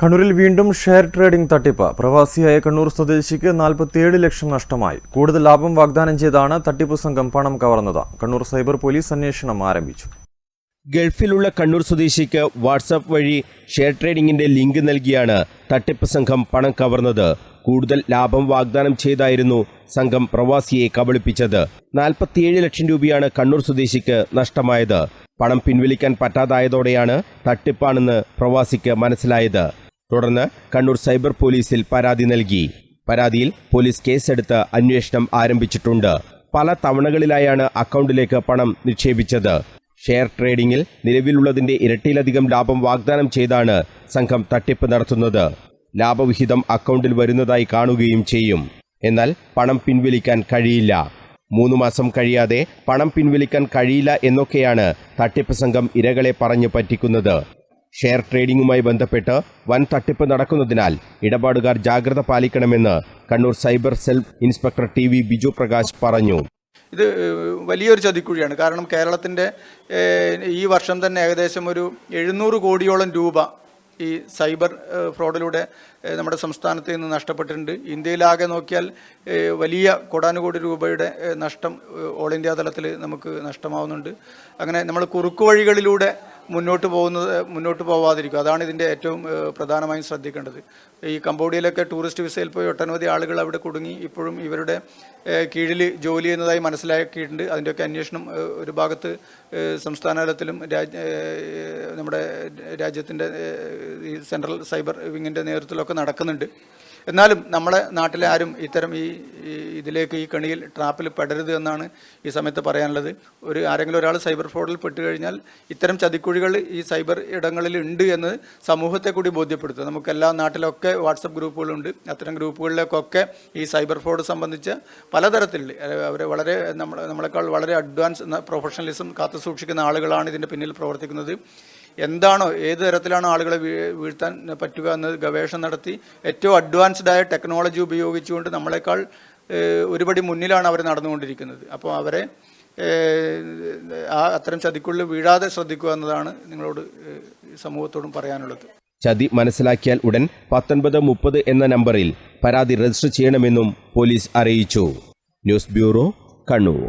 കണ്ണൂരിൽ വീണ്ടും share trading തട്ടിപ്പ്. പ്രവാസിയായ കണ്ണൂർ സ്വദേശിക്ക് നാൽപ്പത്തിയേഴ് ലക്ഷം നഷ്ടമായി. കൂടുതൽ ലാഭം വാഗ്ദാനം ചെയ്താണ് തട്ടിപ്പ് സംഘം പണം കവർന്നത്. കണ്ണൂർ സൈബർ പോലീസ് അന്വേഷണം ആരംഭിച്ചു. ഗൾഫിലുള്ള കണ്ണൂർ സ്വദേശിക്ക് വാട്സാപ്പ് വഴി ഷെയർ ട്രേഡിംഗിന്റെ ലിങ്ക് നൽകിയാണ് തട്ടിപ്പ് സംഘം പണം കവർന്നത്. കൂടുതൽ ലാഭം വാഗ്ദാനം ചെയ്തായിരുന്നു സംഘം പ്രവാസിയെ കബളിപ്പിച്ചത്. നാൽപ്പത്തിയേഴ് ലക്ഷം രൂപയാണ് കണ്ണൂർ സ്വദേശിക്ക് നഷ്ടമായത്. പണം പിൻവലിക്കാൻ പറ്റാതായതോടെയാണ് തട്ടിപ്പാണെന്ന് പ്രവാസിക്ക് മനസ്സിലായത്. തുടർന്ന് കണ്ണൂർ സൈബർ പോലീസിൽ പരാതി നൽകി. പരാതിയിൽ പോലീസ് കേസെടുത്ത് അന്വേഷണം ആരംഭിച്ചിട്ടുണ്ട്. പല തവണകളിലായാണ് അക്കൗണ്ടിലേക്ക് പണം നിക്ഷേപിച്ചത്. ഷെയർ ട്രേഡിംഗിൽ നിലവിലുള്ളതിന്റെ ഇരട്ടിയിലധികം ലാഭം വാഗ്ദാനം ചെയ്താണ് സംഘം തട്ടിപ്പ് നടത്തുന്നത്. ലാഭവിഹിതം അക്കൗണ്ടിൽ വരുന്നതായി കാണുകയും ചെയ്യും. എന്നാൽ പണം പിൻവലിക്കാൻ കഴിയില്ല. മൂന്ന് മാസം കഴിയാതെ പണം പിൻവലിക്കാൻ കഴിയില്ല എന്നൊക്കെയാണ് തട്ടിപ്പ് സംഘം ഇരകളെ പറഞ്ഞു പറ്റിക്കുന്നത്. ഷെയർ ട്രേഡിംഗുമായി ബന്ധപ്പെട്ട് വൻ തട്ടിപ്പ് നടക്കുന്നതിനാൽ ഇടപാടുകാർ ജാഗ്രത പാലിക്കണമെന്ന് Kannur cyber cell inspector T V Biju Prakash പറഞ്ഞു. ഇത് വലിയൊരു ചതിക്കുഴിയാണ്. കാരണം കേരളത്തിന്റെ ഈ വർഷം തന്നെ ഏകദേശം ഒരു എഴുന്നൂറ് കോടിയോളം രൂപ ഈ സൈബർ ഫ്രോഡിലൂടെ നമ്മുടെ സംസ്ഥാനത്ത് നിന്ന് നഷ്ടപ്പെട്ടിട്ടുണ്ട്. ഇന്ത്യയിലാകെ നോക്കിയാൽ വലിയ കോടാനുകോടി രൂപയുടെ നഷ്ടം ഓൾ ഇന്ത്യ തലത്തിൽ നമുക്ക് നഷ്ടമാവുന്നുണ്ട്. അങ്ങനെ നമ്മൾ കുറുക്കു വഴികളിലൂടെ മുന്നോട്ട് പോകുന്നത് മുന്നോട്ട് പോവാതിരിക്കും. അതാണ് ഇതിന്റെ ഏറ്റവും പ്രധാനമായും ശ്രദ്ധിക്കേണ്ടത്. ഈ കംബോഡിയയിലൊക്കെ ടൂറിസ്റ്റ് വിസയിൽ പോയി ഒട്ടനവധി ആളുകൾ അവിടെ കുടുങ്ങി. ഇപ്പോഴും ഇവരുടെ കീഴിൽ ജോലി ചെയ്യുന്നതായി മനസ്സിലാക്കിയിട്ടുണ്ട്. അതിന്റെയൊക്കെ അന്വേഷണം ഒരു ഭാഗത്ത് സംസ്ഥാന തലത്തിലും ഏഹ്, നമ്മുടെ രാജ്യത്തിന്റെ സെൻട്രൽ സൈബർ വിങ്ങിന്റെ നേതൃത്വത്തിലൊക്കെ നടക്കുന്നുണ്ട്. എന്നാലും നമ്മളെ നാട്ടിലെ ആരും ഇത്തരം ഈ ഇതിലേക്ക് ഈ കണിയിൽ ട്രാപ്പിൽ പെടരുത് എന്നാണ് ഈ സമയത്ത് പറയാനുള്ളത്. ഒരു ആരെങ്കിലും ഒരാൾ സൈബർ ഫ്രോഡിൽ പെട്ട് കഴിഞ്ഞാൽ ഇത്തരം ചതിക്കുഴികൾ ഈ സൈബർ ഇടങ്ങളിൽ ഉണ്ട് എന്ന് സമൂഹത്തെ കൂടി ബോധ്യപ്പെടുത്തുക. നമുക്ക് എല്ലാ നാട്ടിലൊക്കെ വാട്സപ്പ് ഗ്രൂപ്പുകളുണ്ട്. അത്തരം ഗ്രൂപ്പുകളിലേക്കൊക്കെ ഈ സൈബർ ഫ്രോഡ് സംബന്ധിച്ച് പലതരത്തിൽ അവർ വളരെ നമ്മളെ നമ്മളെക്കാൾ വളരെ അഡ്വാൻസ് പ്രൊഫഷണലിസം കാത്തു സൂക്ഷിക്കുന്ന ആളുകളാണ് ഇതിന്റെ പിന്നിൽ പ്രവർത്തിക്കുന്നത്. എന്താണോ ഏത് തരത്തിലാണോ ആളുകളെ വീഴ്ത്താൻ പറ്റുക എന്നത് ഗവേഷണം നടത്തി ഏറ്റവും അഡ്വാൻസ്ഡ് ആയ ടെക്നോളജി ഉപയോഗിച്ചുകൊണ്ട് നമ്മളെക്കാൾ ഒരുപടി മുന്നിലാണ് അവർ നടന്നുകൊണ്ടിരിക്കുന്നത്. അപ്പോൾ അവരെ ആ അത്തരം ചതിക്കുള്ളിൽ വീഴാതെ ശ്രദ്ധിക്കുക എന്നതാണ് നിങ്ങളോട് സമൂഹത്തോടും പറയാനുള്ളത്. ചതി മനസ്സിലാക്കിയാൽ ഉടൻ പത്തൊൻപത് മുപ്പത് എന്ന നമ്പറിൽ പരാതി രജിസ്റ്റർ ചെയ്യണമെന്നും പോലീസ് അറിയിച്ചു. News bureau Kannur.